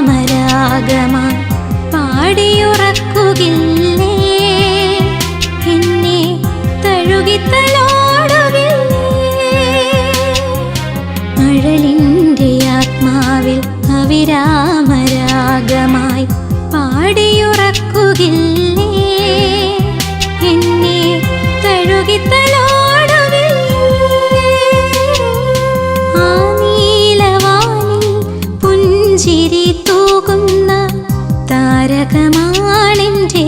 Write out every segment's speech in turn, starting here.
അവിരാമരാഗമായി പാടിയുറക്കുകില്ലേ? എന്നെ തഴുകിത്തലോടുകില്ലേ? അഴലിന്റെ ആത്മാവിൽ അവിരാമരാഗമായി പാടിയുറക്കുകില്ലേ? എന്നെ തഴുകിത്തലോടുകില്ലേ താരകമാണെന്റെ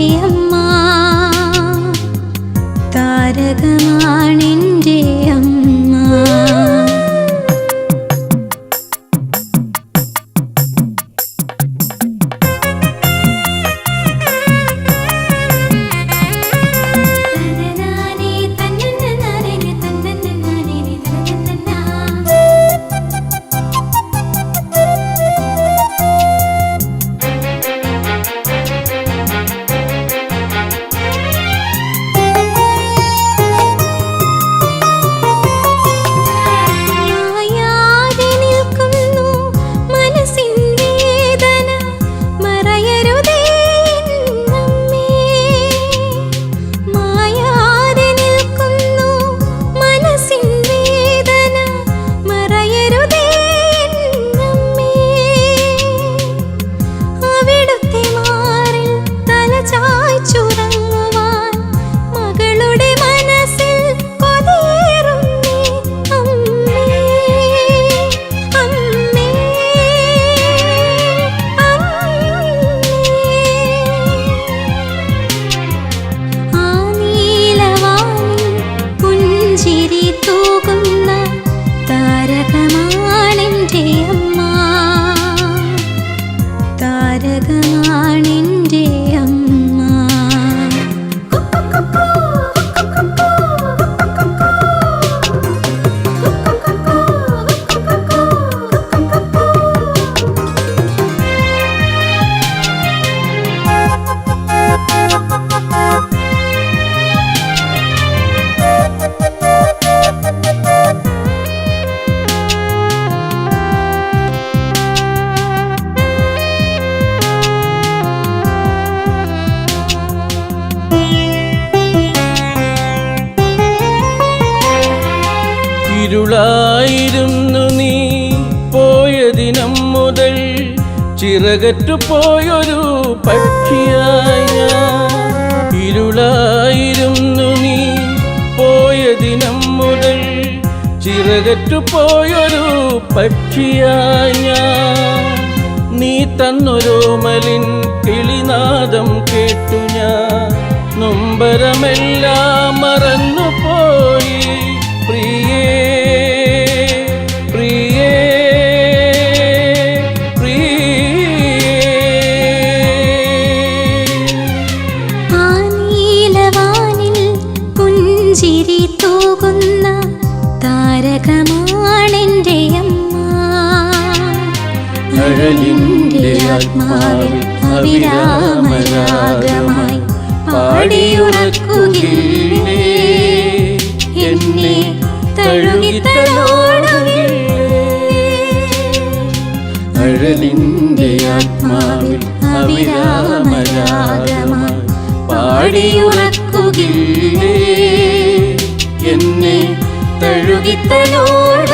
ഇരുളായിരുന്നു നീ പോയ ദിനം മുതൽ ചിറകറ്റു പോയൊരു പക്ഷിയായ. ഇരുളായിരുന്നു നീ പോയ ദിനം മുതൽ ചിറകറ്റു പോയൊരു പക്ഷിയായ. നീ തന്നൊരോമലിൻ കിളിനാദം കേട്ടു ഞാൻ നൊമ്പരമെല്ലാം മറന്നു പുഞ്ചിരി തൂകുന്ന താരകമാണെന്റെ അമ്മ. അഴലിന്റെ ആത്മാവിൽ അവിരാമരാഗമായി പാടിയുറക്കുകില്ലേ എന്നെ തഴുകിത്തലോടുകില്ലേ അഴലിന്റെ ആത്മാവിൽ അവിരാമരാഗമായി പാടിയുറക്കുകില്ലേ എന്നെ തഴുകിത്തലോട്